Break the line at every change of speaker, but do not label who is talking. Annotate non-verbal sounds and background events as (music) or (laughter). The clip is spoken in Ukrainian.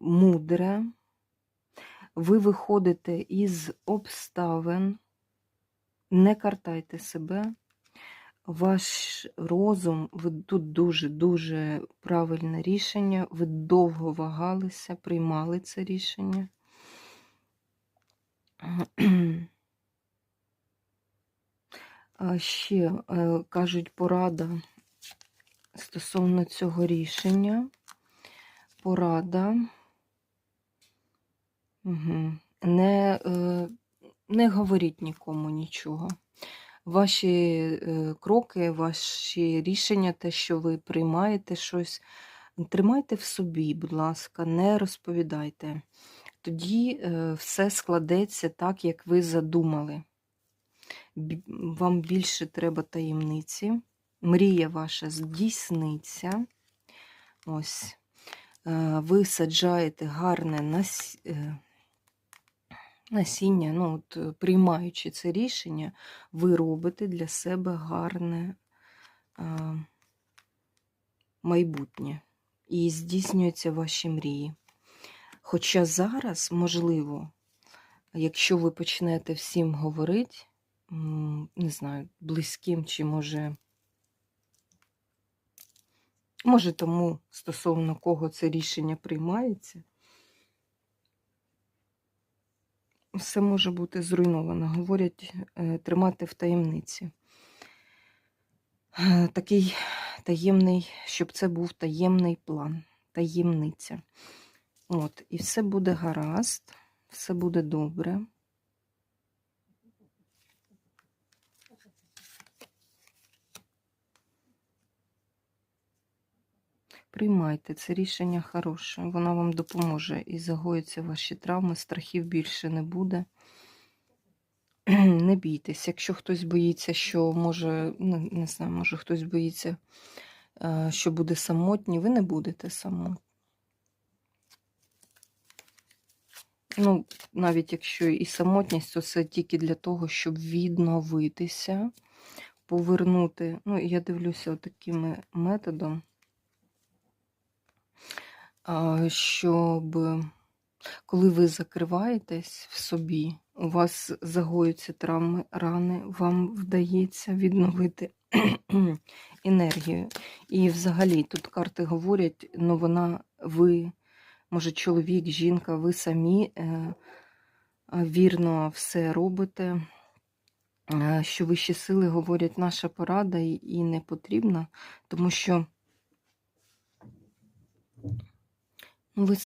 мудре, ви виходите із обставин, не картайте себе. Ваш розум, ви тут дуже-дуже правильне рішення, ви довго вагалися, приймали це рішення. Ще е, кажуть порада стосовно цього рішення. Порада. Угу. Не, е, не говоріть нікому нічого. Ваші е, кроки, ваші рішення, те, що ви приймаєте щось, тримайте в собі, будь ласка, не розповідайте. Тоді е, все складеться так, як ви задумали. Вам більше треба таємниці. Мрія ваша здійсниться. Ось. Е, Ви саджаєте гарне нас... е, насіння, ну, от, е, приймаючи це рішення, ви робите для себе гарне майбутнє. І здійснюються ваші мрії. Хоча зараз, можливо, якщо ви почнете всім говорити, не знаю, близьким чи може. Може, тому стосовно кого це рішення приймається, все може бути зруйновано. Говорять, е, тримати в таємниці. Е, Такий таємний, щоб це був таємний план, таємниця. От, і все буде гаразд, все буде добре. Приймайте це рішення хороше, воно вам допоможе і загоїться ваші травми, страхів більше не буде. (clears throat) Не бійтесь, якщо хтось боїться, що може, не, не знаю, може хтось боїться, е, що буде самотній, ви не будете самотні. Ну, навіть якщо і самотність, то це тільки для того, щоб відновитися, повернути. Ну, я дивлюся таким методом, щоб коли ви закриваєтесь в собі, у вас загоюються травми, рани, вам вдається відновити (clears throat) енергію. І взагалі тут карти говорять, ну вона, ви, може, чоловік, жінка, ви самі е, вірно все робите. е, Що вищі сили говорять, наша порада і не потрібна, тому що ну, ви